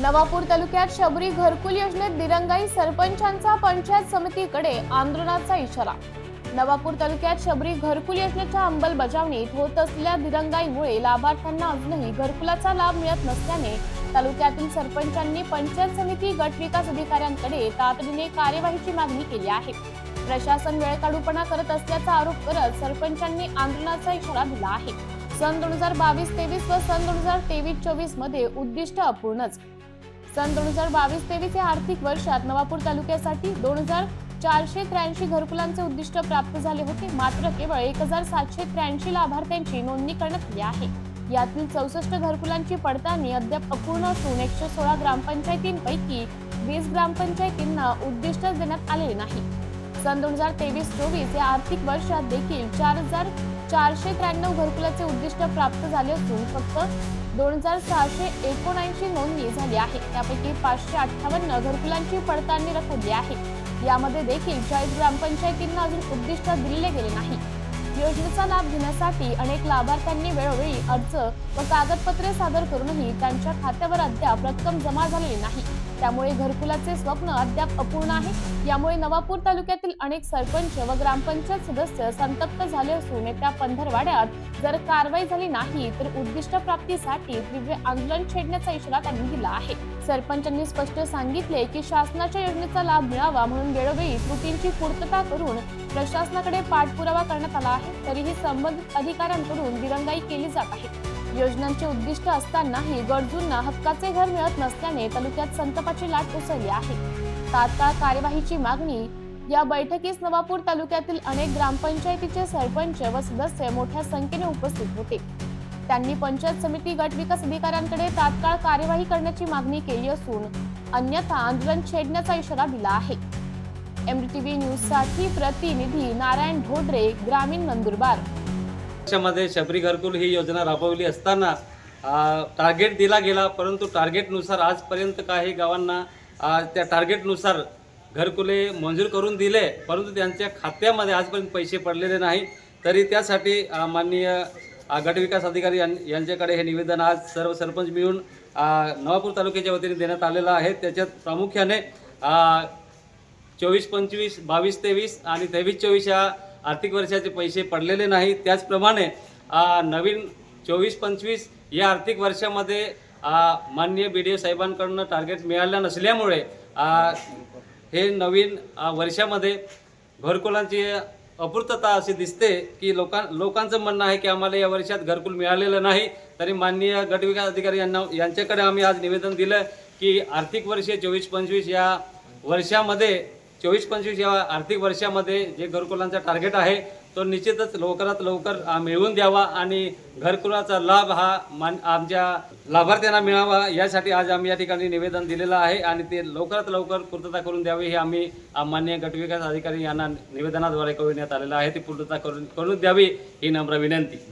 नवापूर तालुक्यात शबरी घरकुल योजनेत दिरंगाई सरपंचांचा पंचायत समितीकडे आंदोलनाचा इशारा. नवापूर तालुक्यात शबरी घरकुल योजनेच्या अंमलबजावणीत होत असलेल्या दिरंगाईमुळे लाभार्थ्यांना अजूनही घरकुलाचा लाभ मिळत नसल्याने तालुक्यातील सरपंचांनी पंचायत समिती गट विकास अधिकाऱ्यांकडे तातडीने कार्यवाहीची मागणी केली आहे. प्रशासन वेळकाढूपणा करत असल्याचा आरोप करत सरपंचांनी आंदोलनाचा इशारा दिला आहे. सन दोन हजार बावीस तेवीस व सन दोन हजार तेवीस चोवीसमध्ये उद्दिष्ट अपूर्णच सन दोन हजार बावीस तेवीस या आर्थिक वर्षात नवापूर तालुक्यासाठी दोन हजार चारशे त्र्याऐंशी घरकुलांचे उद्दिष्ट प्राप्त झाले होते. मात्र केवळ एक हजार सातशे त्र्याऐंशी लाभार्थ्यांची नोंदणी करण्यात आली आहे. यातील चौसष्ट घरकुलांची पडताळणी अद्याप अपूर्ण असून एकशे सोळा ग्रामपंचायतींपैकी वीस ग्रामपंचायतींना उद्दिष्टच देण्यात आलेले नाही. सन दोन हजार तेवीस चोवीस या आर्थिक वर्षात देखील चार हजार चारशे त्र्याण्णव घरकुलाचे उद्दिष्ट प्राप्त झाले असून फक्त दोन हजार सहाशे एकोणऐंशी नोंदणी झाली आहे. त्यापैकी पाचशे अठ्ठावन्न घरकुलांची पडताळणी रखडली आहे. यामध्ये देखील चाळीस ग्रामपंचायतींना अजून उद्दिष्ट दिले गेले नाही. योजनेचा लाभ घेण्यासाठी अनेक लाभार्थ्यांनी वेळोवेळी अर्ज व कागदपत्रे सादर करूनही त्यांच्या खात्यावर अद्याप रक्कम जमा झालेली नाही. त्यामुळे घरकुलाचे स्वप्न अद्याप अपूर्ण आहे. यामुळे नवापूर तालुक्यातील अनेक सरपंच व ग्रामपंचायत सदस्य संतप्त झाले असून येत्या पंधरवाड्यात जर कारवाई झाली नाही तर उद्दिष्ट प्राप्तीसाठी तीव्र आंदोलन छेडण्याचा इशारा त्यांनी दिला आहे. सरपंचांनी स्पष्ट सांगितले की शासनाच्या योजनेचा लाभ मिळावा म्हणून वेळोवेळी त्रुटींची पूर्तता करून प्रशासनाकडे पाठपुरावा करण्यात आला आहे. तरीही संबंधित अधिकाऱ्यांकडून दिरंगाई केली जात आहे. योजनांचे उद्दिष्ट असतानाही गरजूंना हक्काचे घर मिळत नसल्याने तालुक्यात संतापाची लाट उसळली आहे. तात्काळ कार्यवाहीची मागणी या बैठकीस नवापूर तालुक्यातील अनेक ग्रामपंचायतीचे सरपंच व सदस्य मोठ्या संख्येने उपस्थित होते. त्यांनी पंचायत समिती गट विकास अधिकाऱ्यांकडे तात्काळ कार्यवाही करण्याची मागणी केली असून अन्यथा आंदोलन छेडण्याचा इशारा दिला आहे. एमडीटीव्ही न्यूजसाठी प्रतिनिधी नारायण ढोडरे ग्रामीण नंदुरबार. देशामध्ये शबरी घरकुल ही योजना राबवली असताना टार्गेट दिला गेला परंतु टार्गेटनुसार आजपर्यंत काही गावांना त्या टार्गेटनुसार घरकुले मंजूर करून दिले परंतु त्यांच्या खात्यामध्ये आजपर्यंत पैसे पडलेले नाही तरी त्यासाठी माननीय गटविकास अधिकारी यां यांच्याकडे हे निवेदन आज सर्व सरपंच मिळून नवापूर तालुक्याच्या वतीने देण्यात आलेलं आहे. त्याच्यात प्रामुख्याने चोवीस पंचवीस बावीस तेवीस आणि तेवीस चोवीस या आर्थिक वर्षाचे पैसे पडलेले नाही त्याचप्रमाणे नवीन चोवीस पंचवीस या आर्थिक वर्षामध्ये माननीय बी डी ओ साहेबांकडनं टार्गेट मिळालं नसल्यामुळे हे नवीन वर्षामध्ये घरकुलांची अपूर्तता अशी दिसते की लोकां लोकांचं म्हणणं आहे की आम्हाला या वर्षात घरकुल मिळालेलं नाही. तरी माननीय गटविकास अधिकारी यांना यांच्याकडे आम्ही आज निवेदन दिलं की आर्थिक वर्ष चोवीस पंचवीस या वर्षामध्ये चोवीस पंचवीस या आर्थिक वर्षामध्ये जे घरकुलांचा टार्गेट आहे तो निश्चितच लवकरात लवकर मिळवून द्यावा आणि घरकुलाचा लाभ हा मान आमच्या लाभार्थ्यांना मिळावा यासाठी आज आम्ही या ठिकाणी निवेदन दिलेलं आहे आणि ते लवकरात लवकर पूर्तता करून द्यावी हे आम्ही मान्य माननीय गटविकास अधिकारी यांना निवेदनाद्वारे कळविण्यात आलेलं आहे. ती पूर्तता करून करून द्यावी ही नम्र विनंती.